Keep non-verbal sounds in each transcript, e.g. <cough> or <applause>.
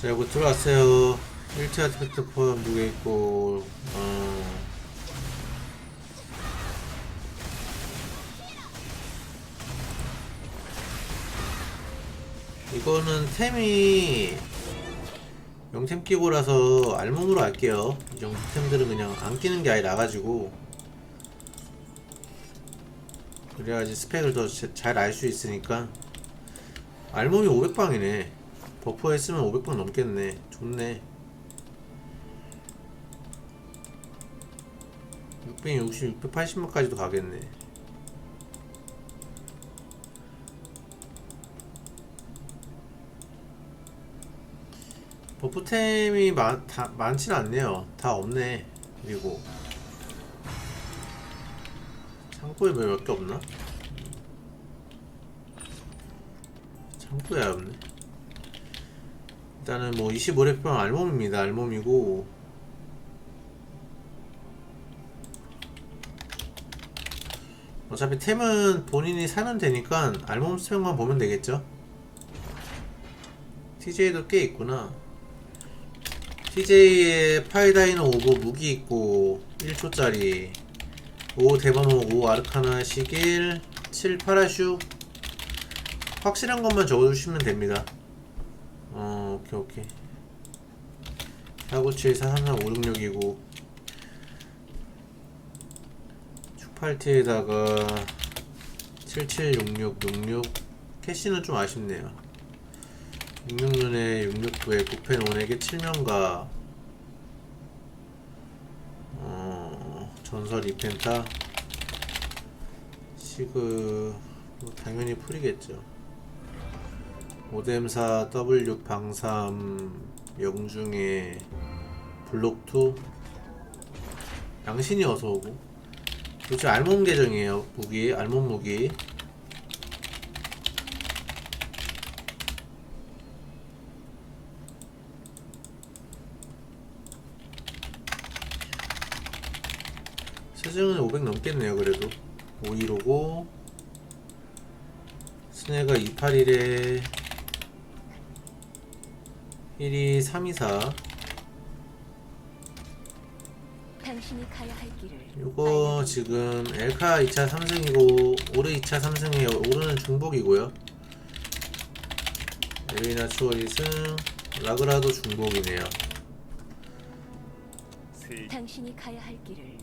자, 이거 들어왔어요. 1차 아티팩트 포함 두개 있고, 어. 이거는 템이 영템 끼고라서 알몸으로 할게요. 이 정도 템들은 그냥 안 끼는 게 아예 나가지고 그래야지 스펙을 더 잘 알 수 있으니까 알몸이 500방이네. 버퍼 했으면 500방 넘겠네. 좋네. 660, 680만까지도 가겠네. 버프템이 많, 다, 많진 않네요. 다 없네. 그리고 창고에 뭐몇개 없나? 창고에 없네. 일단은 뭐 25렙병 알몸입니다. 알몸이고 어차피 템은 본인이 사면 되니까 알몸 스펙만 보면 되겠죠? TJ도 꽤 있구나. TJ에 파이다이너 오버 무기 있고 1초짜리 5 대마목 5 아르카나 시길 7 파라슈 확실한 것만 적어주시면 됩니다 어 오케이 오케이. 497 433 566이고 축팔티에다가 776666 캐시는 좀 아쉽네요. 66년에 669에 9펜 5에게 7명가 어, 전설 2펜타 시그 뭐 당연히 풀이겠죠 오뎀사 W 방삼 영중에 블록2 양신이 어서오고. 도대체 알몸 계정이에요 무기 알몸 무기. 세정은 500 넘겠네요 그래도. 515고. 스네가 281에 1이 324 당신이 가야 할 길을 요거 지금 엘카 2차 3승이고 오르 2차 3승이에요 오르는 중복이고요. 에리나 추월 2승 라그라도 중복이네요. 당신이 가야 할 길을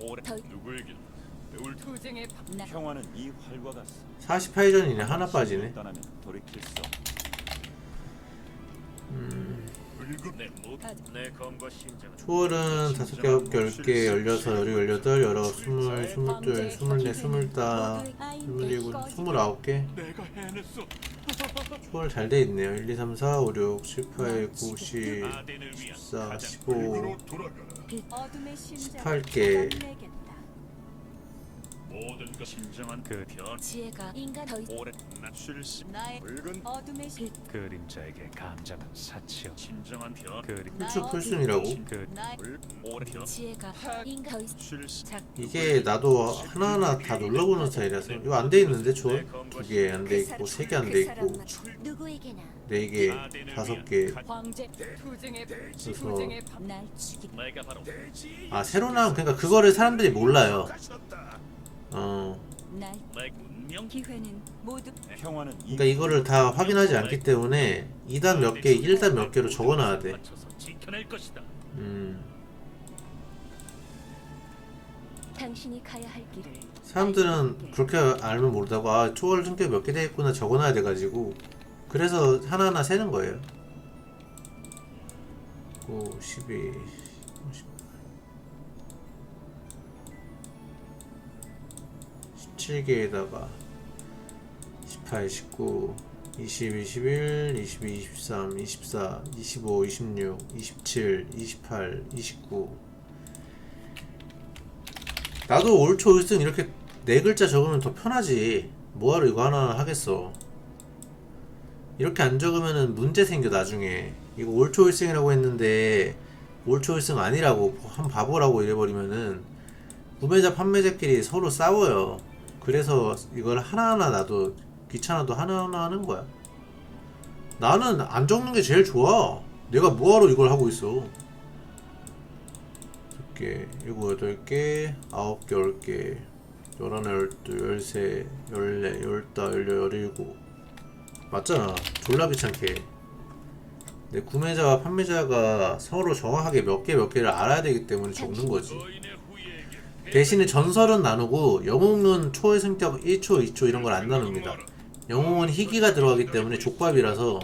오래 더- 누구에게 배울 투쟁의 바- 나 평화는 이 활과 같소. 48전이네. 하나 빠지네. 떠나면 돌이킬 수 없. 내 모, 내 검과 심장은 초월은 5개, 9개, 10개, 16, 18, 19, 20, 22, 24, 24, 27, 29개 내가 해냈어. 초월 잘 돼 있네요 1, 2, 3, 4, 5, 6, 7, 8, 9, 10, 아덴을 위한 14, 가장 15 어둠의 심장 18개 내겠다. 모든 것 진정한 그 변. 지혜가 인간 더 오래 나쉴시 나의 붉은 어둠의 심 그림자에게 감정은 사치요 진정한 변. 그림 풀출 풀순이라고? 그 나의 오래 변. 지혜가 인간 더 이상 쉴시 작 이게 나도 하나하나 다 눌러보는 스타일이라서 이거 안 돼 있는데 초월? 두개 안 돼 있고 세 개 안 돼 있고 누구에게나 네 개, 다섯 개. 황제 투쟁의 그래서 투쟁의 바- 날 죽이 내가 바로 아 새로 나온 그러니까 그거를 사람들이 몰라요. 어, 그러니까 이거를 다 확인하지 않기 때문에 2단 몇 개, 1단 몇 개로 적어놔야 돼. 음, 당신이 가야 할 길을 사람들은 그렇게 알면 모르다고 아 초월 성격 몇 개 돼 있구나 적어놔야 돼가지고 그래서 하나하나 세는 거예요. 9, 12, 17개에다가 18, 19, 20, 21, 22, 23, 24, 25, 26, 27, 28, 29 나도 올초 1승 이렇게 네 글자 적으면 더 편하지. 뭐하러 이거 하나 하겠어. 이렇게 안 적으면은 문제 생겨 나중에. 이거 올초 1승이라고 했는데 올초 1승 아니라고 한 바보라고 이래버리면은 구매자 판매자끼리 서로 싸워요 그래서 이걸 하나하나 나도 귀찮아도 하나하나 하는 거야 나는 안 적는 게 제일 좋아. 내가 뭐하러 이걸 하고 있어. 10개, 7, 8개, 9개, 10개, 11, 12, 13, 14, 15, 16, 17. 맞잖아. 졸라 귀찮게. 내 구매자와 판매자가 서로 정확하게 몇 개 몇 개를 알아야 되기 때문에 적는 거지. 대신에 전설은 나누고 영웅은 초의 승격 1초, 2초 이런 걸 안 나눕니다. 영웅은 희귀가 들어가기 때문에 족밥이라서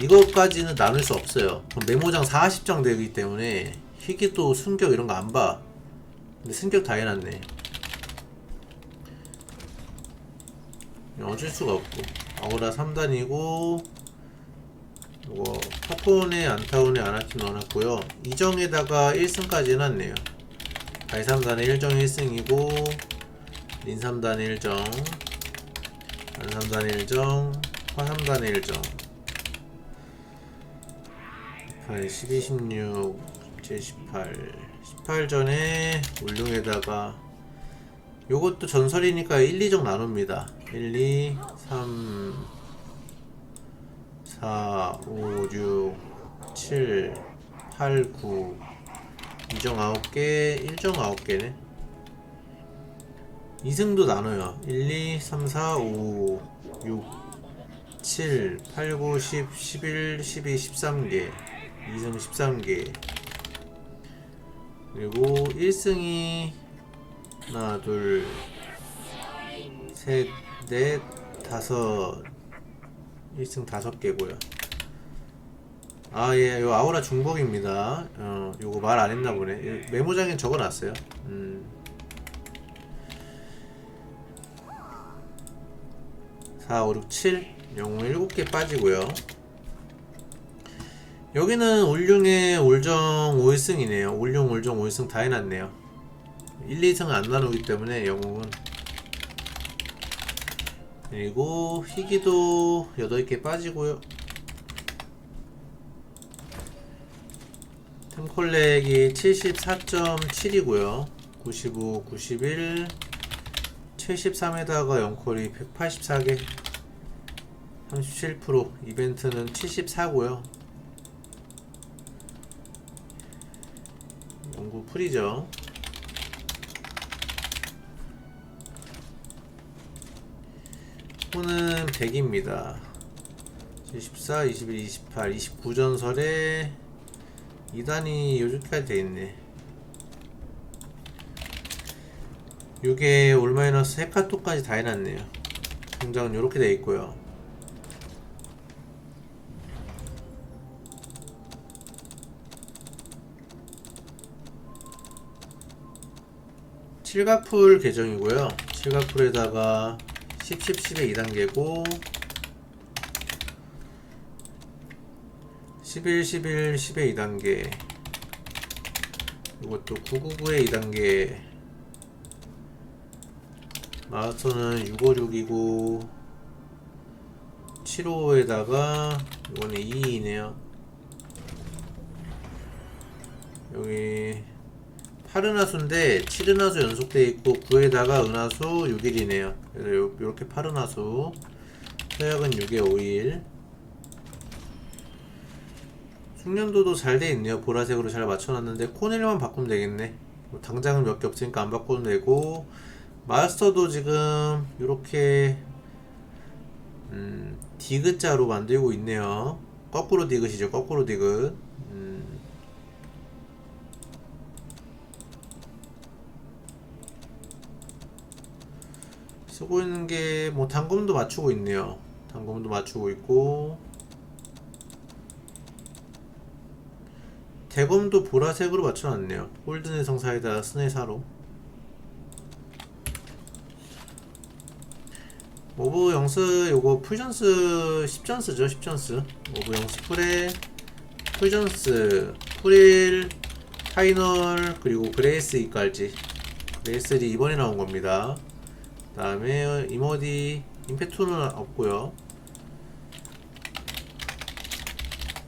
이것까지는 나눌 수 없어요. 메모장 40장 되기 때문에 희귀 또 승격 이런 거 안 봐. 근데 승격 다 해놨네. 어쩔 수가 없고 아우라 3단이고 이거 파폰에 안타운에 아나킨 넣어놨고요. 이정에다가 1승까지 해놨네요. 가이 3단에 1정 1승이고 린 3단에 1정 안 3단에 1정 화 3단에 1정. 8, 12, 16, 17, 18 18전에 울룡에다가 요것도 전설이니까 1, 2정 나눕니다. 1, 2, 3 4, 5, 6, 7, 8, 9 2정 9개, 1정 9개네. 2승도 나눠요. 1, 2, 3, 4, 5, 6, 7, 8, 9, 10, 11, 12, 13개. 2승 13개. 그리고 1승이 하나, 둘, 셋, 넷, 다섯. 1승 다섯 개고요. 아, 예, 요 아우라 중복입니다. 어, 요거 말 안 했나 보네. 예, 메모장에 적어 놨어요. 음. 사, 오, 육, 칠. 영웅 7개 빠지고요. 여기는 올룡의 올정 5일승이네요. 올룡, 올정 5일승 다 해놨네요. 1, 2승은 안 나누기 때문에 영웅은. 그리고 희귀도 8개 빠지고요. 템콜렉이 74.7이고요. 95, 91, 73에다가 영콜이 184개, 37%. 이벤트는 74고요. 연구 풀이죠. 후는 100입니다. 74, 21, 28, 29전설에 2단이 요즘까지 돼있네. 6에 올 마이너스 헤카토까지 다 해놨네요. 등장은 이렇게 돼있고요. 칠가풀 계정이고요. 칠가풀에다가 10, 10, 10의 2단계고 11, 11, 10의 2단계. 이것도 999의 2단계. 마스터는 656이고 75에다가 이거는 2이네요. 여기 8은하수인데 7은하수 연속돼 있고 9에다가 은하수 6일이네요. 그래서 요, 요렇게 8은하수. 서약은 6에 5일 숙련도도 잘 돼 있네요. 보라색으로 잘 맞춰놨는데 코넬만 바꾸면 되겠네. 뭐 당장은 몇 개 없으니까 안 바꿔도 되고 마스터도 지금 이렇게 음, 디귿자로 만들고 있네요. 거꾸로 디귿이죠. 거꾸로 디귿. 음, 쓰고 있는 게 뭐 단검도 맞추고 있네요. 단검도 맞추고 있고 대검도 보라색으로 맞춰놨네요. 골든의 성사에다 스네사로. 모브 영스 요거 풀전스 10전스죠 10전스. 모브 영스 풀에 풀전스 풀일 파이널 그리고 그레이스 이까지. 그레이스리 이번에 나온 겁니다. 그 다음에 이모디 임페투는 없고요.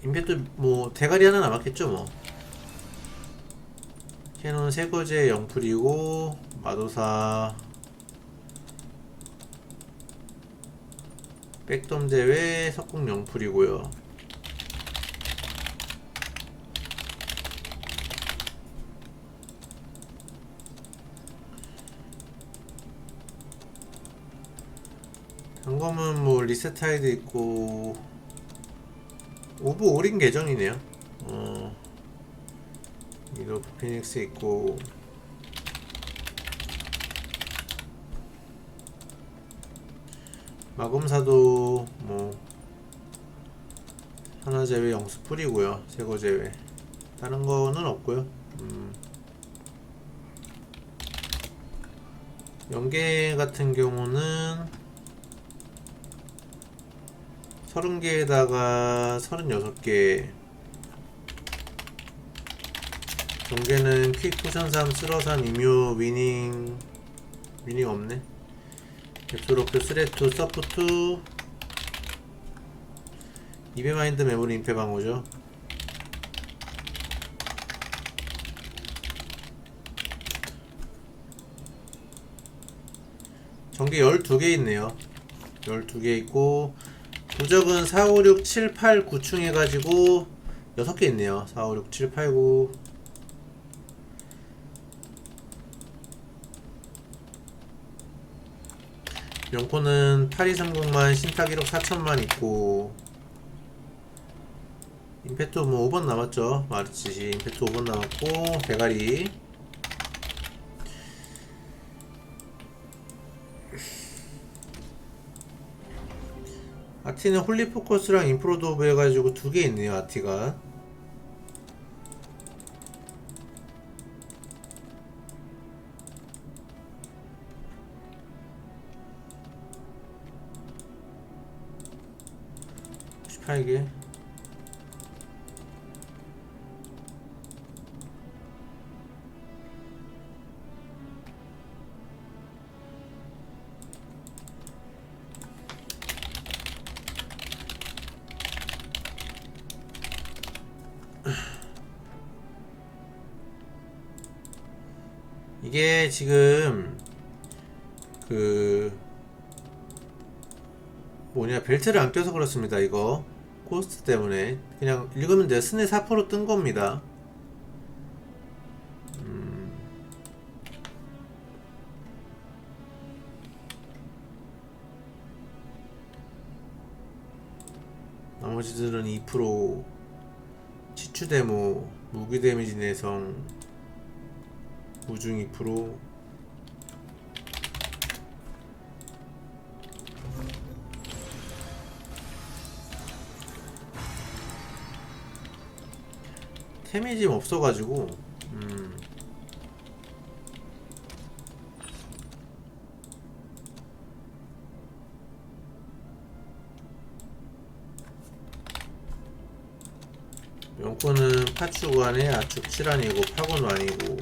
임페투 뭐 대가리 하나 남았겠죠 뭐 캐논 세거제 영풀이고 마도사 백덤 제외 석궁 영풀이고요. 단검은 뭐 리셋하이드 있고 오브 올인 계정이네요. 어 이도 피닉스 있고. 마검사도 뭐 하나 제외 영수 뿌리고요. 세거 제외. 다른 거는 없고요. 음. 연계 같은 경우는 30개에다가 36개 경계는 퀵 포션 3, 쓸어 3, 임요, 위닝 위닝 없네. 앱소로크, 스레투, 서프투 이베마인드 메모리 임페 방어죠. 전기 12개 있네요. 12개 있고 부적은 4, 5, 6, 7, 8, 9층 해가지고 6개 있네요. 4, 5, 6, 7, 8, 9 명코는 8230만 신탁 1억 4천만 있고 임페토 뭐 5번 남았죠. 마르치시 임페토 5번 남았고 대가리. 아티는 홀리포커스랑 인프로도브 해가지고 두 개 있네요 아티가 십팔 개 이게 지금 그 뭐냐 벨트를 안 껴서 그렇습니다 이거 코스트 때문에 그냥 읽으면 돼요 스네 4%뜬 겁니다 음. 나머지들은 2% 치추 데모 무기 데미지 내성 우중 2% 템이 지금 없어가지고 음. 명코는 파축완에 아축 7안이고 파곤완이고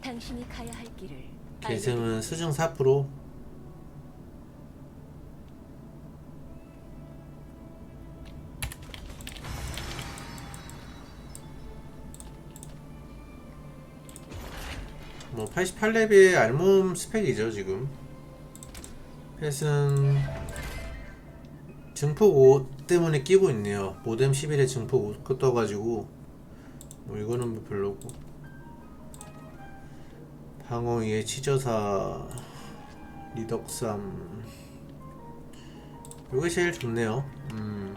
당신이 가야 할 길을 계승은 수중 4% 뭐 88렙의 알몸 스펙이죠 지금. 펫은 증폭 5 때문에 끼고 있네요. 모뎀 11에 증폭 5 떠가지고. 뭐 이거는 뭐 별로고. 방어 2에 치저사 리덕삼. 요게 제일 좋네요. 음.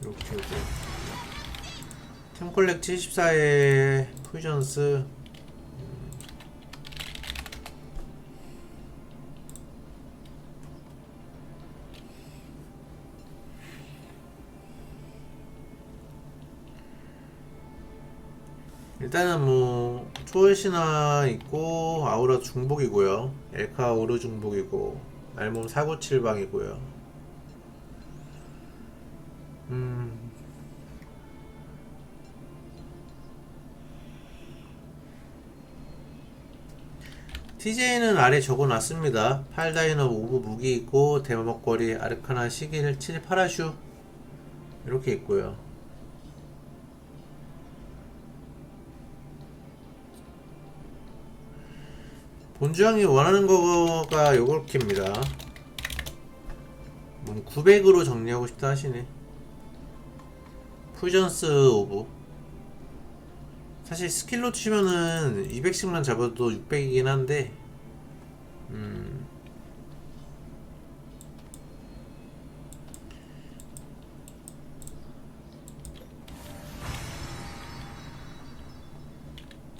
이렇게 템콜렉 74에 푸전스 일단은 뭐 초월신화 있고 아우라 중복이고요. 엘카 오르 중복이고 알몸 497방이고요. 음 TJ는 아래 적어놨습니다. 8다이너 오브 무기 있고 대먹거리 아르카나 시길 7 파라슈 이렇게 있고요. 본주형이 원하는 거가 요렇게입니다. 뭐 900으로 정리하고 싶다 하시네. 푸전스 오브. 사실 스킬로 치면은 200씩만 잡아도 600이긴 한데, 음.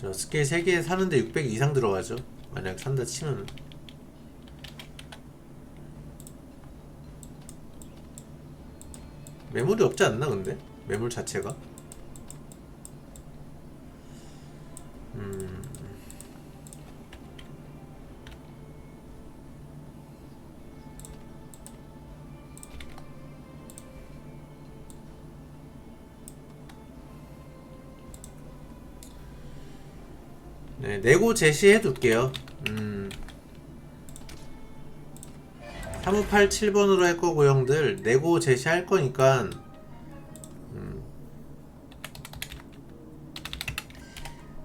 저 스케일 3개 사는데 600 이상 들어가죠. 만약 산다 치면은. 매물이 없지 않나 근데? 매물 자체가? 네, 내고 제시해 둘게요. 음. 3587번으로 할 거고 형들 내고 제시할 거니까 음.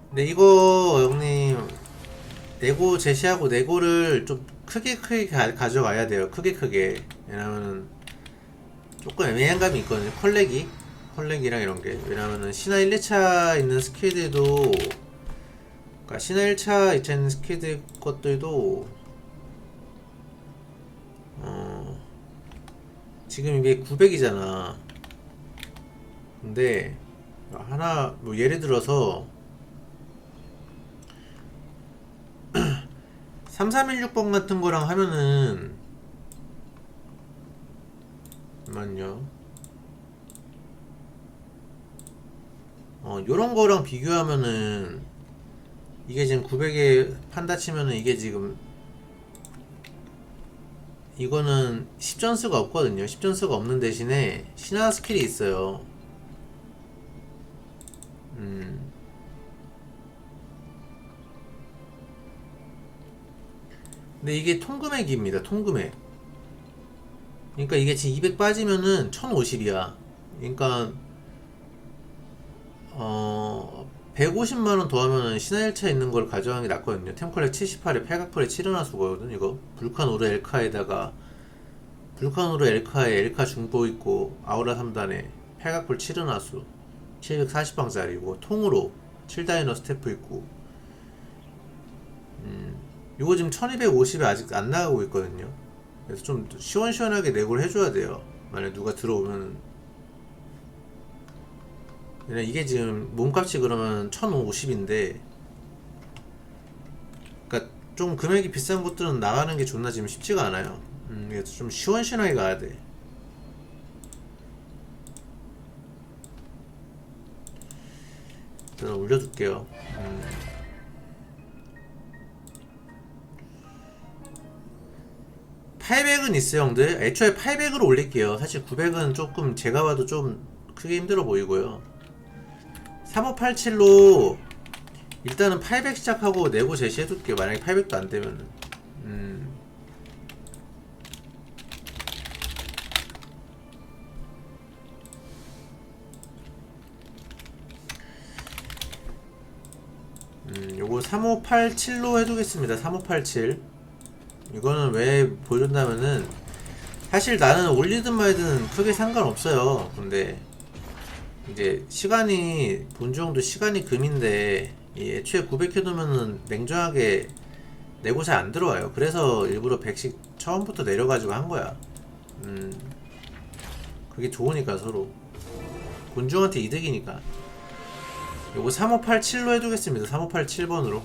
근데 이거 형님 내고 제시하고 내고를 좀 크게 크게 가, 가져가야 돼요. 크게 크게 왜냐면은 조금 애매한 감이 있거든요. 컬렉이 컬렉이랑 이런 게 왜냐면은 신화 1, 2차 있는 스킬들도 그러니까 신화 1차 2차 있는 스킬들 것들도 어, 지금 이게 900이잖아. 근데 하나 뭐 예를 들어서 <clears throat> 3316번 같은 거랑 하면은 잠깐만요. 어, 요런 거랑 비교하면은 이게 지금 900에 판다 치면은 이게 지금 이거는 10전수가 없거든요. 10전수가 없는 대신에 신화 스킬이 있어요. 음. 근데 이게 통금액입니다. 통금액. 그러니까 이게 지금 200 빠지면은 1050이야. 그러니까 어 150만원 더하면은 신화 1차 있는 걸 가져가는 게 낫거든요. 템컬렉 78에 팔각펄에 7은하 수거거든, 이거. 불칸 오르 엘카에다가, 불칸 오르 엘카에 엘카 중보 있고, 아우라 3단에 팔각펄 7은하 수. 740방짜리고, 통으로 7다이너 스태프 있고. 음, 이거 지금 1250에 아직 안 나가고 있거든요. 그래서 좀 시원시원하게 내고를 해줘야 돼요. 만약 누가 들어오면 이게 지금 몸값이 그러면 1050인데 그러니까 좀 금액이 비싼 것들은 나가는 게 존나 지금 쉽지가 않아요. 음, 그래서 좀 시원시원하게 가야 돼. 일단 올려둘게요. 음. (800은) 있어요 형들. 애초에 (800으로) 올릴게요. 사실 (900은) 조금 제가 봐도 좀 크게 힘들어 보이고요 3587로 일단은 800 시작하고 내고 제시해둘게요. 만약에 800도 안 되면은. 음. 음, 요거 3587로 해두겠습니다. 3587. 이거는 왜 보여준다면은 사실 나는 올리든 말든 크게 상관없어요. 근데 이제 시간이 본주형도 시간이 금인데 이 애초에 900 해두면은 냉정하게 내고 잘 안 들어와요. 그래서 일부러 100씩 처음부터 내려가지고 한 거야. 음, 그게 좋으니까 서로 본주형한테 이득이니까. 요거 3587로 해두겠습니다. 3587번으로.